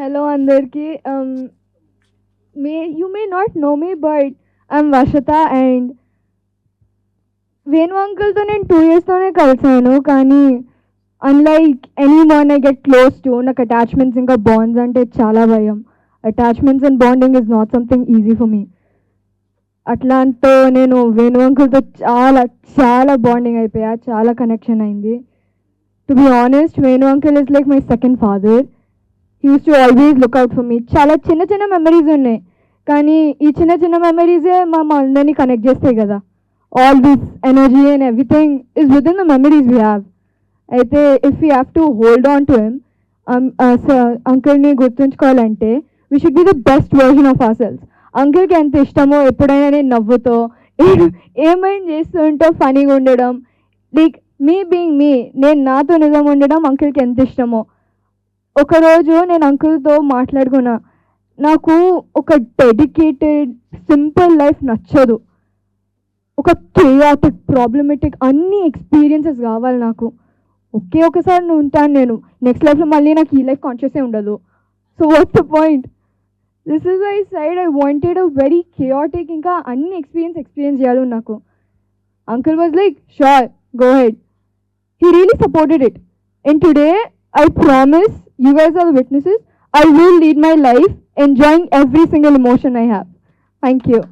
Hello అందరికీ. May you may not know me but I'm I'm and Venu అంకుల్తో నేను two ఇయర్స్తోనే కలిసాను. కానీ unlike any one I get close to నాకు అటాచ్మెంట్స్ ఇంకా బాండ్స్ అంటే చాలా భయం. Attachments and bonding is not something easy for మీ అట్లాంటితో నేను వేణు అంకుల్తో చాలా చాలా బాండింగ్ అయిపోయా. చాలా కనెక్షన్ అయింది. To be honest Venu uncle is like my second father used to always look out for me చాలా చిన్న చిన్న మెమరీస్ ఉన్నాయి. కానీ ఈ చిన్న చిన్న మెమరీసే మా మా అందరినీ కనెక్ట్ చేస్తాయి కదా. All this energy and everything is with in the memories we have అయితే if you have to hold on to him అంకుల్ని గుర్తుంచుకోవాలంటే we should be the best version of ourselves అంకుల్కి ఎంత ఇష్టమో ఎప్పుడైనా నేను నవ్వుతో ఏమైనా చేస్తుంటో ఫనీగా ఉండడం? లైక్ మీ బీయింగ్ మీ నేను నాతో నిజం ఉండడం అంకుల్కి ఎంత ఇష్టమో. ఒకరోజు నేను అంకుల్తో మాట్లాడుకున్నా. నాకు ఒక డెడికేటెడ్ సింపుల్ లైఫ్ నచ్చదు. ఒక కేయాటిక్ ప్రాబ్లమెటిక్ అన్ని ఎక్స్పీరియన్సెస్ కావాలి నాకు. ఒకే ఒకసారి నువ్వు ఉంటాను నేను. నెక్స్ట్ లైఫ్లో మళ్ళీ నాకు ఈ లైఫ్ కాన్షియసే ఉండదు. So what's the point this is I side I wanted a very chaotic ఇంకా అన్ని ఎక్స్పీరియన్స్ ఎక్స్పీరియన్స్ చేయాలి నాకు. Uncle was like sure go head he really supported it and today I promise you guys are the witnesses. I will lead my life enjoying every single emotion I have. Thank you.